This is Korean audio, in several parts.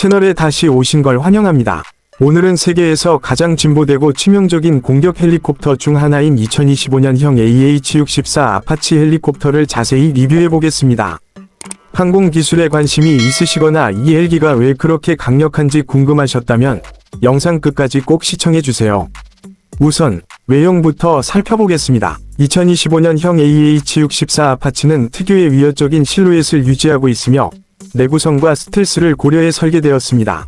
채널에 다시 오신 걸 환영합니다. 오늘은 세계에서 가장 진보되고 치명적인 공격 헬리콥터 중 하나인 2025년형 AH-64 아파치 헬리콥터를 자세히 리뷰해 보겠습니다. 항공 기술에 관심이 있으시거나 이 헬기가 왜 그렇게 강력한지 궁금하셨다면 영상 끝까지 꼭 시청해 주세요. 우선 외형부터 살펴보겠습니다. 2025년형 AH-64 아파치는 특유의 위협적인 실루엣을 유지하고 있으며 내구성과 스텔스를 고려해 설계되었습니다.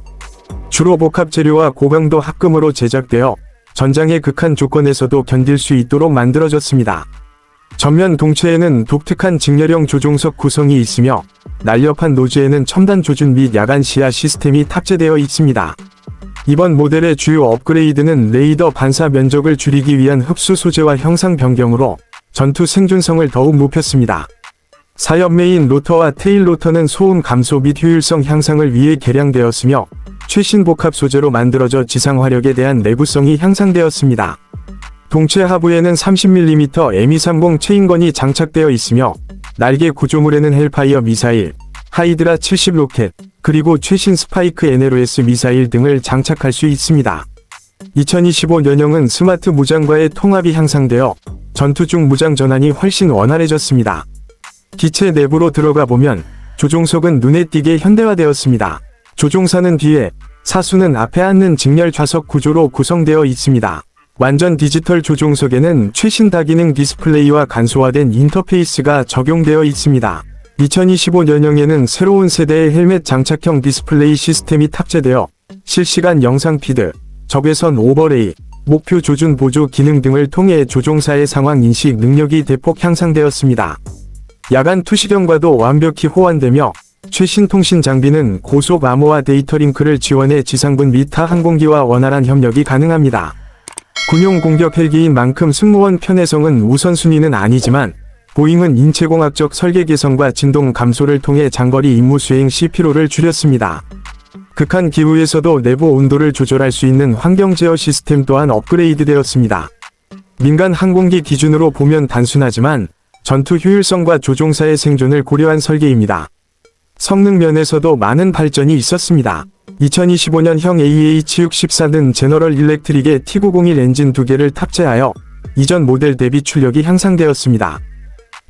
주로 복합 재료와 고강도 합금으로 제작되어 전장의 극한 조건에서도 견딜 수 있도록 만들어졌습니다. 전면 동체에는 독특한 직렬형 조종석 구성이 있으며 날렵한 노즈에는 첨단 조준 및 야간 시야 시스템이 탑재되어 있습니다. 이번 모델의 주요 업그레이드는 레이더 반사 면적을 줄이기 위한 흡수 소재와 형상 변경으로 전투 생존성을 더욱 높였습니다. 사엽 메인 로터와 테일 로터는 소음 감소 및 효율성 향상을 위해 개량되었으며 최신 복합 소재로 만들어져 지상 화력에 대한 내구성이 향상되었습니다. 동체 하부에는 30mm M230 체인건이 장착되어 있으며 날개 구조물에는 헬파이어 미사일, 하이드라 70 로켓, 그리고 최신 스파이크 NLOS 미사일 등을 장착할 수 있습니다. 2025년형은 스마트 무장과의 통합이 향상되어 전투 중 무장 전환이 훨씬 원활해졌습니다. 기체 내부로 들어가 보면 조종석은 눈에 띄게 현대화되었습니다. 조종사는 뒤에, 사수는 앞에 앉는 직렬 좌석 구조로 구성되어 있습니다. 완전 디지털 조종석에는 최신 다기능 디스플레이와 간소화된 인터페이스가 적용되어 있습니다. 2025년형에는 새로운 세대의 헬멧 장착형 디스플레이 시스템이 탑재되어 실시간 영상 피드, 적외선 오버레이, 목표 조준 보조 기능 등을 통해 조종사의 상황 인식 능력이 대폭 향상되었습니다. 야간 투시경과도 완벽히 호환되며 최신 통신 장비는 고속 암호화 데이터 링크를 지원해 지상군 및 타 항공기와 원활한 협력이 가능합니다. 군용 공격 헬기인 만큼 승무원 편의성은 우선순위는 아니지만 보잉은 인체공학적 설계 개선과 진동 감소를 통해 장거리 임무 수행 시 피로를 줄였습니다. 극한 기후에서도 내부 온도를 조절할 수 있는 환경 제어 시스템 또한 업그레이드 되었습니다. 민간 항공기 기준으로 보면 단순하지만 전투 효율성과 조종사의 생존을 고려한 설계입니다. 성능 면에서도 많은 발전이 있었습니다. 2025년형 AH-64는 제너럴 일렉트릭의 T901 엔진 두 개를 탑재하여 이전 모델 대비 출력이 향상되었습니다.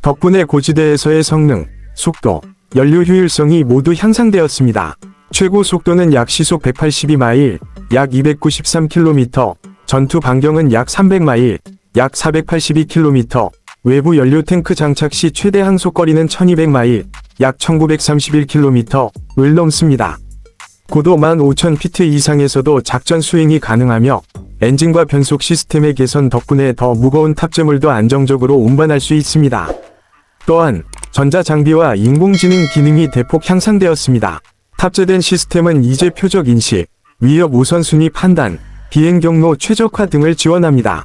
덕분에 고지대에서의 성능, 속도, 연료 효율성이 모두 향상되었습니다. 최고 속도는 약 시속 182마일, 약 293km, 전투 반경은 약 300마일, 약 482km, 외부 연료 탱크 장착 시 최대 항속거리는 1200마일, 약 1931km를 넘습니다. 고도 15,000피트 이상에서도 작전 수행이 가능하며 엔진과 변속 시스템의 개선 덕분에 더 무거운 탑재물도 안정적으로 운반할 수 있습니다. 또한 전자장비와 인공지능 기능이 대폭 향상되었습니다. 탑재된 시스템은 이제 표적 인식, 위협 우선순위 판단, 비행 경로 최적화 등을 지원합니다.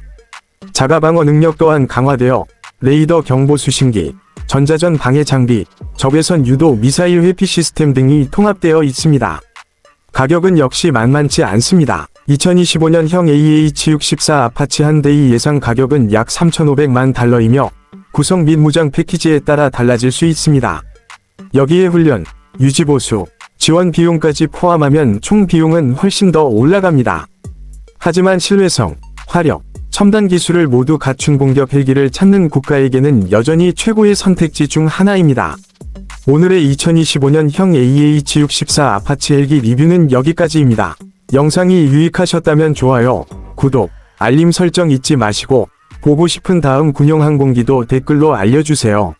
자가 방어 능력 또한 강화되어 레이더 경보 수신기, 전자전 방해 장비, 적외선 유도 미사일 회피 시스템 등이 통합되어 있습니다. 가격은 역시 만만치 않습니다. 2025년형 AH-64 아파치 한 대의 예상 가격은 약 3,500만 달러이며 구성 및 무장 패키지에 따라 달라질 수 있습니다. 여기에 훈련, 유지보수, 지원 비용까지 포함하면 총 비용은 훨씬 더 올라갑니다. 하지만 신뢰성, 화력, 첨단 기술을 모두 갖춘 공격 헬기를 찾는 국가에게는 여전히 최고의 선택지 중 하나입니다. 오늘의 2025년형 AH-64 아파치 헬기 리뷰는 여기까지입니다. 영상이 유익하셨다면 좋아요, 구독, 알림 설정 잊지 마시고 보고 싶은 다음 군용 항공기도 댓글로 알려주세요.